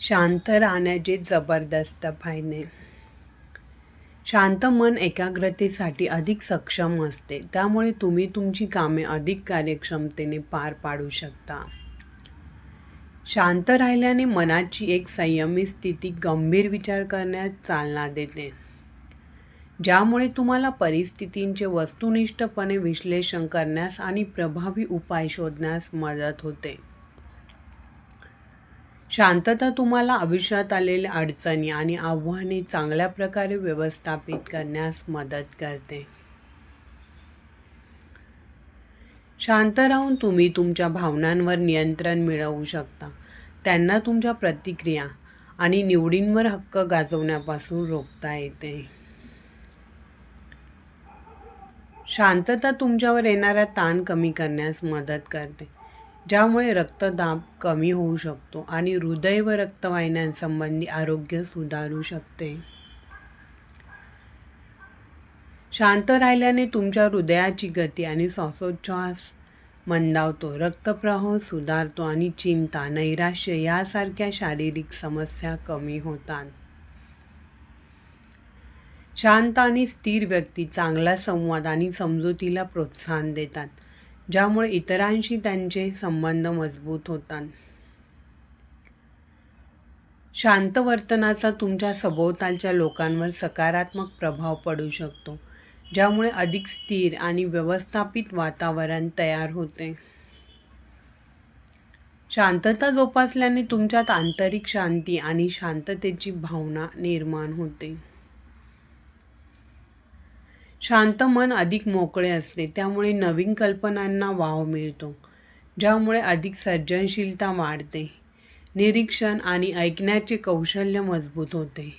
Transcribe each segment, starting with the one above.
शांत राहण्याचे जबरदस्त फायदे. शांत मन एकाग्रतेसाठी अधिक सक्षम असते. त्यामुळे तुम्ही तुमची कामे अधिक कार्यक्षमतेने पार पाडू शकता. शांत राहिल्याने मनाची एक संयमी स्थिती गंभीर विचार करण्यास चालना देते. ज्यामुळे तुम्हाला परिस्थितींचे वस्तुनिष्ठपणे विश्लेषण करण्यास आणि प्रभावी उपाय शोधण्यास मदत होते. शांतता तुम्हाला आयुष्यात आलेल्या अडचणी आणि आव्हाने चांगल्या प्रकारे व्यवस्थापित करण्यास मदत करते. शांत राहून तुम्ही तुमच्या भावनांवर नियंत्रण मिळवू शकता. त्यांना तुमच्या प्रतिक्रिया आणि निवडींवर हक्क गाजवण्यापासून रोखता येते. शांतता तुमच्यावर येणारा ताण कमी करण्यास मदत करते. ज्यामुळे रक्तदाब कमी होऊ शकतो आणि हृदय व रक्तवाहिन्यांसंबंधी आरोग्य सुधारू शकते. शांत राहिल्याने तुमच्या हृदयाची गती आणि श्वासोच्छ्वास मंदावतो. रक्तप्रवाह सुधारतो आणि चिंता नैराश्य यासारख्या शारीरिक समस्या कमी होतात. शांत आणि स्थिर व्यक्ती चांगला संवाद आणि समजुतीला प्रोत्साहन देतात. ज्यामुळे इतरांशी त्यांचे संबंध मजबूत होतात. शांत वर्तनाचा तुमच्या सभोवतालच्या लोकांवर सकारात्मक प्रभाव पडू शकतो ज्यामुळे अधिक स्थिर आणि व्यवस्थापित वातावरण तयार होते. शांतता जोपासल्याने तुमच्यात आंतरिक शांती आणि शांततेची भावना निर्माण होते. शांत मन अधिक मोकळे असते त्यामुळे नवीन कल्पनांना वाव मिळतो ज्यामुळे अधिक सर्जनशीलता वाढते निरीक्षण आणि ऐकण्याचे कौशल्य मजबूत होते.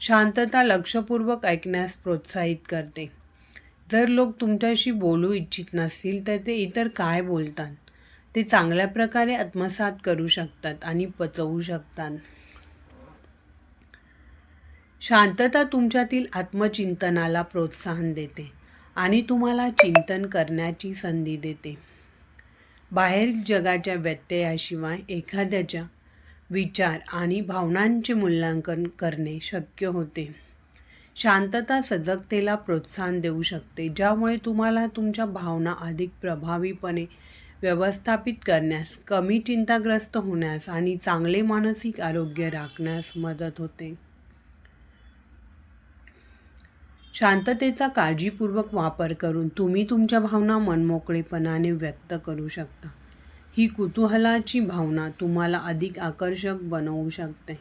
शांतता लक्षपूर्वक ऐकण्यास प्रोत्साहित करते. जर लोक तुमच्याशी बोलू इच्छित नसतील तर ते इतर काय बोलतात? ते चांगल्या प्रकारे आत्मसात करू शकतात आणि पचवू शकतात. शांतता तुमच्यातील आत्मचिंतनाला प्रोत्साहन देते आणि तुम्हाला चिंतन करण्याची संधी देते. बाहेरील जगाच्या व्यत्ययाशिवाय एखाद्याच्या विचार आणि भावनांचे मूल्यांकन करणे शक्य होते. शांतता सजगतेला प्रोत्साहन देऊ शकते ज्यामुळे तुम्हाला तुमच्या भावना अधिक प्रभावीपणे व्यवस्थापित करण्यास कमी चिंताग्रस्त होण्यास आणि चांगले मानसिक आरोग्य राखण्यास मदत होते. शांततेचा काळजीपूर्वक वापर करून तुम्ही तुमच्या भावना मनमोकळेपणाने व्यक्त करू शकता. ही कुतूहलाची भावना तुम्हाला अधिक आकर्षक बनवू शकते.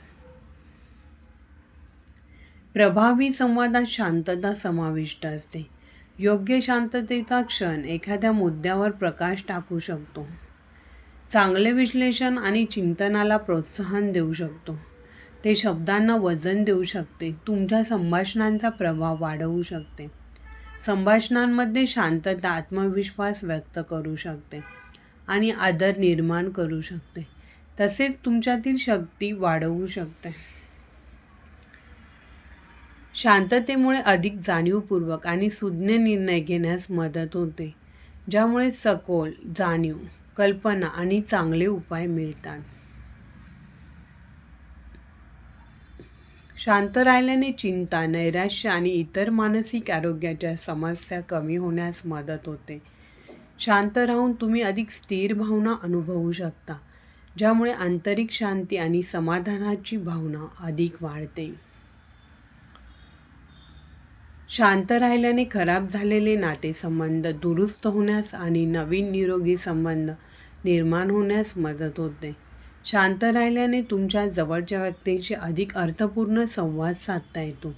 प्रभावी संवादात शांतता समाविष्ट असते. योग्य शांततेचा क्षण एखाद्या मुद्द्यावर प्रकाश टाकू शकतो. चांगले विश्लेषण आणि चिंतनाला प्रोत्साहन देऊ शकतो. ते शब्दांना वजन देऊ शकते तुमच्या संभाषणांचा प्रभाव वाढवू शकते. संभाषणांमध्ये शांतता आत्मविश्वास व्यक्त करू शकते आणि आदर निर्माण करू शकते. तसेच तुमच्यातील शक्ती वाढवू शकते. शांततेमुळे अधिक जाणीवपूर्वक आणि सुज्ञ निर्णय घेण्यास मदत होते ज्यामुळे सखोल जाणीव कल्पना आणि चांगले उपाय मिळतात. शांत राहिल्याने चिंता नैराश्य आणि इतर मानसिक आरोग्याच्या समस्या कमी होण्यास मदत होते. शांत राहून तुम्ही अधिक स्थिर भावना अनुभवू शकता ज्यामुळे आंतरिक शांती आणि समाधानाची भावना अधिक वाढते. शांत राहिल्याने खराब झालेले नातेसंबंध दुरुस्त होण्यास आणि नवीन निरोगी संबंध निर्माण होण्यास मदत होते. शांत राहिल्याने तुमच्या जवळच्या व्यक्तींशी अधिक अर्थपूर्ण संवाद साधता येतो.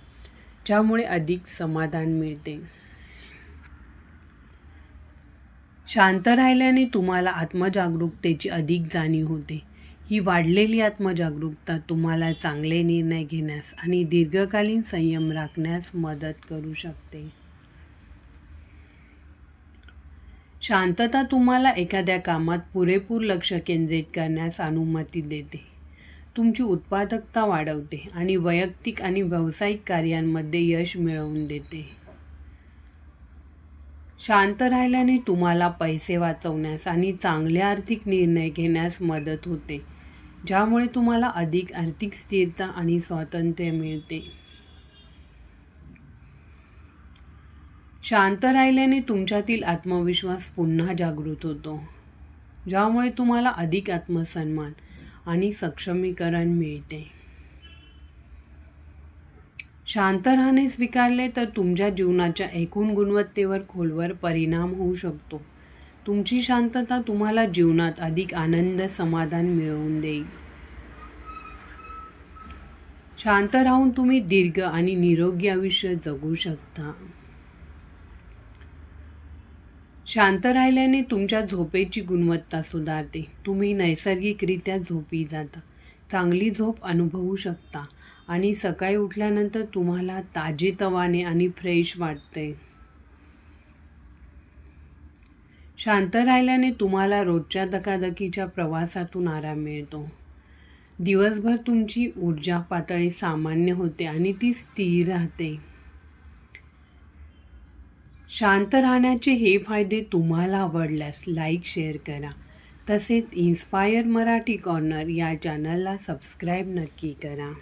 ज्यामुळे अधिक समाधान मिळते. शांत राहिल्याने तुम्हाला आत्मजागरूकतेची अधिक जाणीव होते. ही वाढलेली आत्मजागरूकता तुम्हाला चांगले निर्णय घेण्यास आणि दीर्घकालीन संयम राखण्यास मदत करू शकते. शांतता तुम्हाला एखाद्या कामात पुरेपूर लक्ष केंद्रित करण्यास अनुमती देते. तुमची उत्पादकता वाढवते आणि वैयक्तिक आणि व्यावसायिक कार्यांमध्ये यश मिळवून देते. शांत राहिल्याने तुम्हाला पैसे वाचवण्यास आणि चांगले आर्थिक निर्णय घेण्यास मदत होते ज्यामुळे तुम्हाला अधिक आर्थिक स्थिरता आणि स्वातंत्र्य मिळते. शांत राहिल्याने तुमच्यातील आत्मविश्वास पुन्हा जागृत होतो. ज्यामुळे तुम्हाला अधिक आत्मसन्मान आणि सक्षमीकरण मिळते. शांत राहणे स्वीकारले तर तुमच्या जीवनाच्या एकूण गुणवत्तेवर खोलवर परिणाम होऊ शकतो. तुमची शांतता तुम्हाला जीवनात अधिक आनंद समाधान मिळवून देईल. शांत राहून तुम्ही दीर्घ आणि निरोगी आयुष्य जगू शकता. शांत राहिल्याने तुमच्या झोपेची गुणवत्ता सुधारते. तुम्ही नैसर्गिकरित्या झोपी जाता. चांगली झोप अनुभवू शकता. आणि सकाळी उठल्यानंतर तुम्हाला ताजेतवाने आणि फ्रेश वाटते. शांत राहिल्याने तुम्हाला रोजच्या धकाधकीच्या प्रवासातून आराम मिळतो. दिवसभर तुमची ऊर्जा पातळी सामान्य होते आणि ती स्थिर राहते. शांत राहण्याचे हे फायदे तुम्हाला आवडल्यास लाईक शेअर करा. तसेच इन्स्पायर मराठी कॉर्नर या चॅनलला सबस्क्राईब नक्की करा.